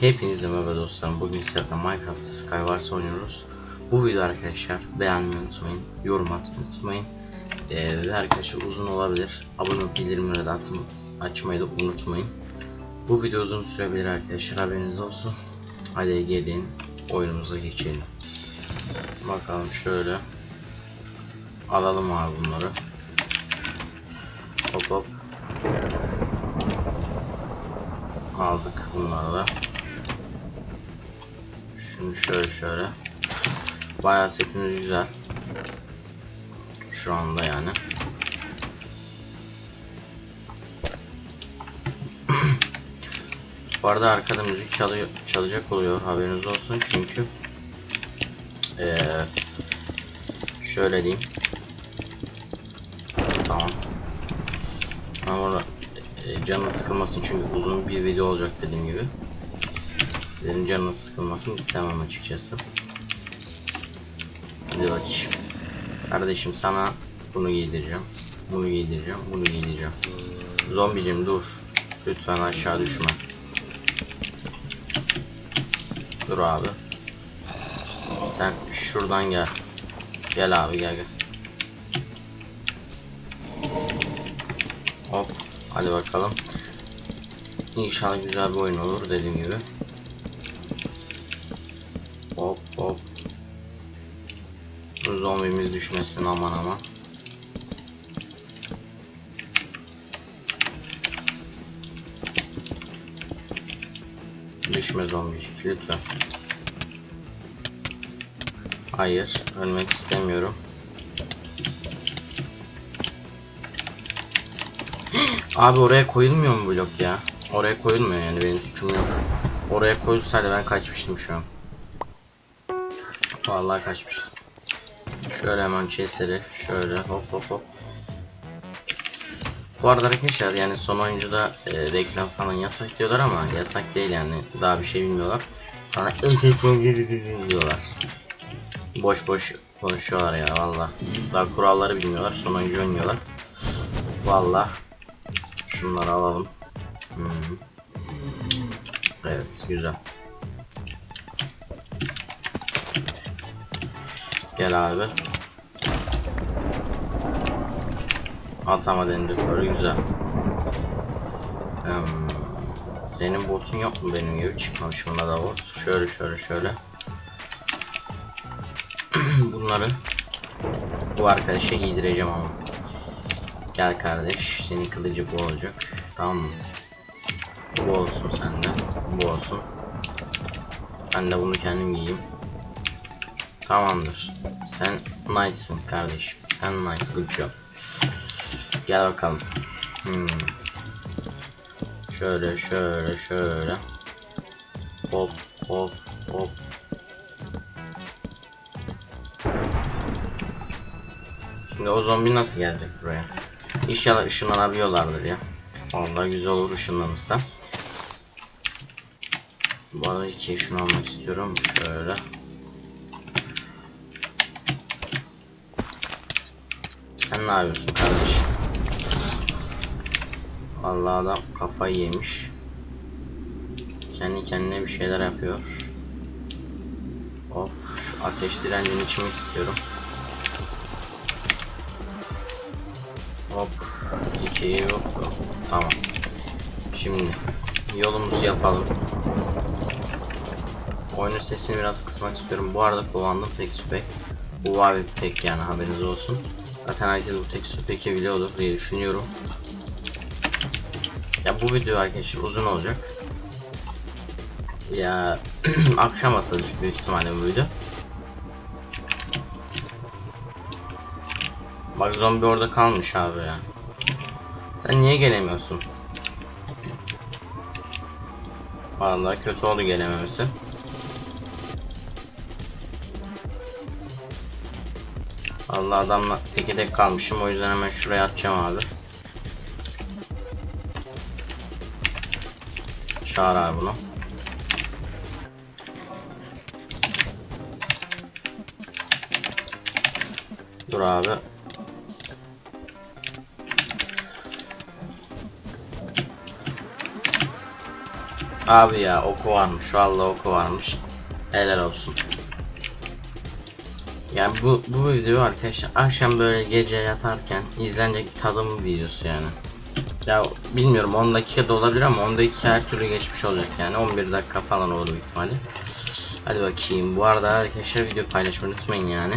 Hepinize merhaba dostlarım. Bugün sizlerle Minecraft'ta Skywars oynuyoruz. Bu video arkadaşlar beğenmeyi unutmayın, yorum atmayı unutmayın. Ee, ve arkadaşlar uzun olabilir. Abone bildirimleri de atım, açmayı da unutmayın. Bu video uzun sürebilir arkadaşlar haberiniz olsun. Hadi gelin oyunumuza geçelim. Bakalım şöyle. Alalım abi bunları. Hop hop. Aldık bunları da. Şunu şöyle şöyle. Bayağı setimiz güzel. Şu anda yani. Bu arada arkada müzik çalıyor, çalacak oluyor haberiniz olsun çünkü ee, şöyle diyeyim. Tamam. Ama e, canınız sıkılmasın çünkü uzun bir video olacak dediğim gibi. Sizlerin canınız sıkılmasını istemem açıkçası. Hadi aç. Kardeşim sana bunu giydireceğim. Bunu giydireceğim. Bunu giydireceğim. Zombicim dur. Lütfen aşağı düşme. Dur abi. Sen şuradan gel. Gel abi gel gel. Hop. Hadi bakalım. İnşallah güzel bir oyun olur dediğim gibi. Zombimiz düşmesin aman aman. Düşme zombicik lütfen. Hayır, ölmek istemiyorum. Abi oraya koyulmuyor mu blok ya? Oraya koyulmuyor yani benim suçum yok. Oraya koyulsaydı ben kaçmıştım şu an. Vallahi kaçmıştım. Şöyle hemen chestleri şöyle hop hop hop. Bu arada arkadaşlar yani son oyuncuda e, reklam falan yasak diyorlar ama yasak değil yani daha bir şey bilmiyorlar. Sana diyorlar. Boş boş konuşuyorlar ya valla. Daha kuralları bilmiyorlar son oyuncu oynuyorlar. Valla. Şunları alalım. Hmm. Evet güzel. Gel abi. Atama dendikleri güzel. Hmm. Senin botun yok mu benim gibi çıkmamış bunda da bot. Şöyle şöyle şöyle. Bunları bu arkadaşa giydireceğim ama. Gel kardeş, senin kılıcı bu olacak. Tamam mı? Bu olsun sende. Bu olsun. Ben de bunu kendim giyeyim. Tamamdır. Sen nice'sın kardeşim. Sen nice, good job. Gel bakalım. Hmm. Şöyle, şöyle, şöyle. Hop, hop, hop. Şimdi o zombi nasıl gelecek buraya? İnşallah ışınlanabiliyorlardır ya. Vallahi güzel olur ışınlanırsa. Bu arada içi şunu almak istiyorum. Şöyle. Sen ne yapıyorsun kardeşim? Vallahi adam kafayı yemiş. Kendi kendine bir şeyler yapıyor. Of şu ateş direncini içmek istiyorum. Hop. İyi yok. Tamam. Şimdi yolumuzu yapalım. Oyunun sesini biraz kısmak istiyorum. Bu arada kullandığım tek süpek. Bu var bir tek yani haberiniz olsun. Zaten herkes bu tek süpeki biliyordur diye düşünüyorum. Ya bu video arkadaşlar uzun olacak. Ya akşam atılacak büyük ihtimalle bu video. Bak zombi orada kalmış abi ya. Sen niye gelemiyorsun? Vallahi kötü oldu gelememesi. Allah adamla teke tek kalmışım o yüzden hemen şuraya atacağım abi. Çağır abi bunu. Dur abi. Abi ya oku varmış. Vallahi oku varmış. Helal olsun. Yani bu bu video arkadaşlar akşam böyle gece yatarken izlenecek tadım videosu yani. Ya bilmiyorum 10 dakika da olabilir ama 10 dakika her türlü geçmiş olacak yani 11 dakika falan olur büyük ihtimalle. Hadi bakayım. Bu arada arkadaşlar video paylaşmayı unutmayın yani.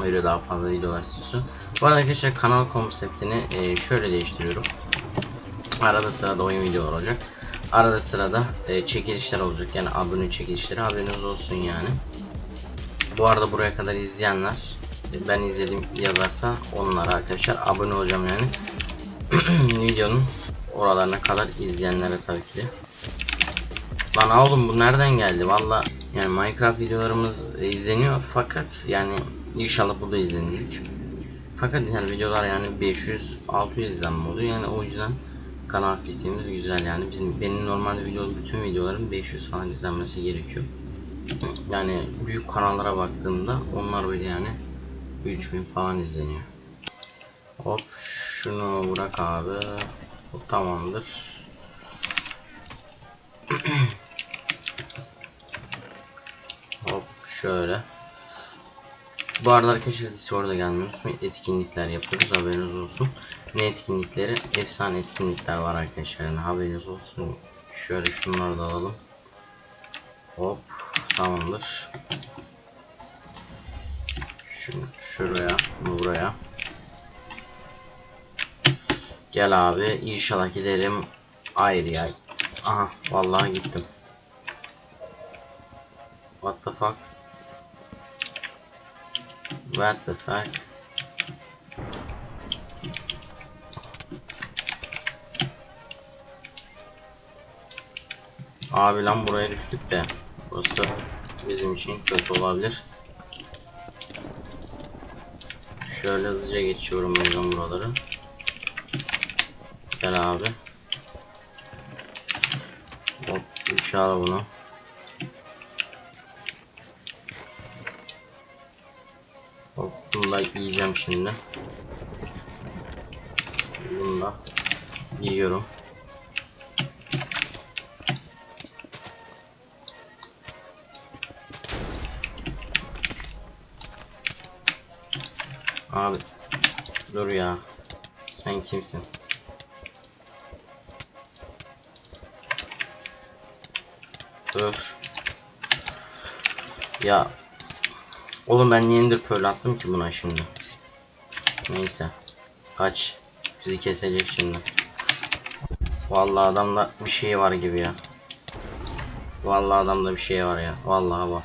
Böyle daha fazla videolar istiyorsun. Bu arada arkadaşlar kanal konseptini e, şöyle değiştiriyorum. Arada sırada oyun videolar olacak. Arada sırada e, çekilişler olacak. Yani abone çekilişleri haberiniz olsun yani. Bu arada buraya kadar izleyenler ben izledim yazarsa onlar arkadaşlar abone olacağım yani. Videonun oralarına kadar izleyenlere tabii ki de. Lan oğlum bu nereden geldi? Valla yani Minecraft videolarımız izleniyor fakat yani inşallah bu da izlenecek. Fakat yani videolar yani 500 600 izlenme oluyor yani o yüzden kanal aktifliğimiz güzel yani bizim benim normalde video bütün videolarım 500 falan izlenmesi gerekiyor. Yani büyük kanallara baktığımda onlar böyle yani 3000 falan izleniyor. Hop şunu bırak abi. O tamamdır. Hop şöyle. Bu arada arkadaşlar Discord'a unutmayın. Etkinlikler yapıyoruz haberiniz olsun. Ne etkinlikleri? Efsane etkinlikler var arkadaşlar. Haberiniz olsun. Şöyle şunları da alalım. Hop tamamdır. Şunu şuraya, bunu buraya. Gel abi inşallah gidelim ayrı ya. Aha vallahi gittim. What the fuck? What the fuck? Abi lan buraya düştük de. Burası bizim için kötü olabilir. Şöyle hızlıca geçiyorum o yüzden buraları. Gel abi. Hop uçağı bunu. Hop bunu da yiyeceğim şimdi. Bunu da yiyorum. Abi dur ya. Sen kimsin? Dur. Ya. Oğlum ben niye ender pearl attım ki buna şimdi? Neyse. Kaç. Bizi kesecek şimdi. Vallahi adamda bir şey var gibi ya. Vallahi adamda bir şey var ya. Vallahi var.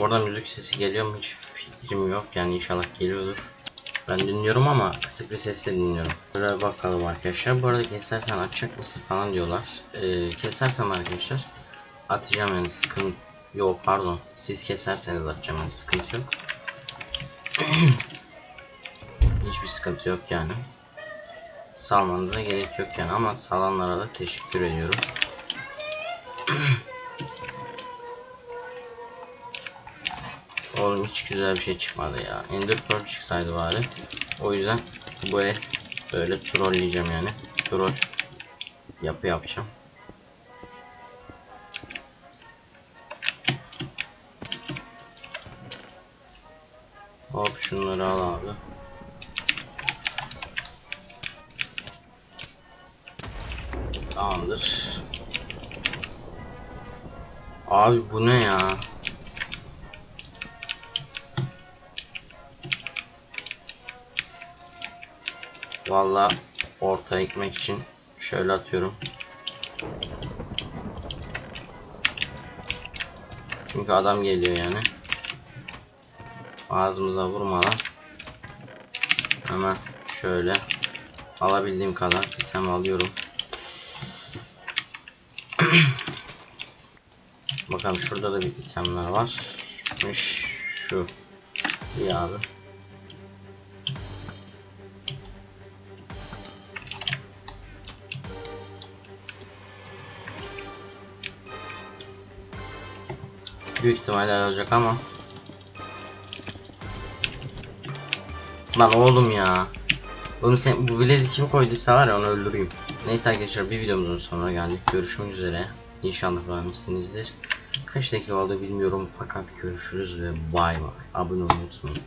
Orada müzik sesi geliyor mu hiç fikrim yok yani inşallah geliyordur. Ben dinliyorum ama kısık bir sesle dinliyorum. Böyle bakalım arkadaşlar. Bu arada kesersen açacak mısın falan diyorlar. Ee, kesersem arkadaşlar atacağım yani sıkıntı yok pardon. Siz keserseniz atacağım yani sıkıntı yok. Hiçbir sıkıntı yok yani. Salmanıza gerek yok yani ama salanlara da teşekkür ediyorum. Oğlum hiç güzel bir şey çıkmadı ya. Ender Pearl çıksaydı bari. O yüzden bu el böyle trolleyeceğim yani. Troll yapı yapacağım. Hop şunları al abi. Tamamdır. Abi bu ne ya? Valla orta ekmek için şöyle atıyorum. Çünkü adam geliyor yani. Ağzımıza vurmadan hemen şöyle alabildiğim kadar item alıyorum. Bakalım şurada da bir itemler var. Şu iyi abi. Büyük ihtimalle alacak ama. Lan oğlum ya. Oğlum sen bu bilezik kim koyduysa var ya onu öldüreyim. Neyse arkadaşlar bir videomuzun sonuna geldik. Görüşmek üzere. İnşallah beğenmişsinizdir. Kaç dakika oldu bilmiyorum fakat görüşürüz ve bay bay. Abone olmayı unutmayın.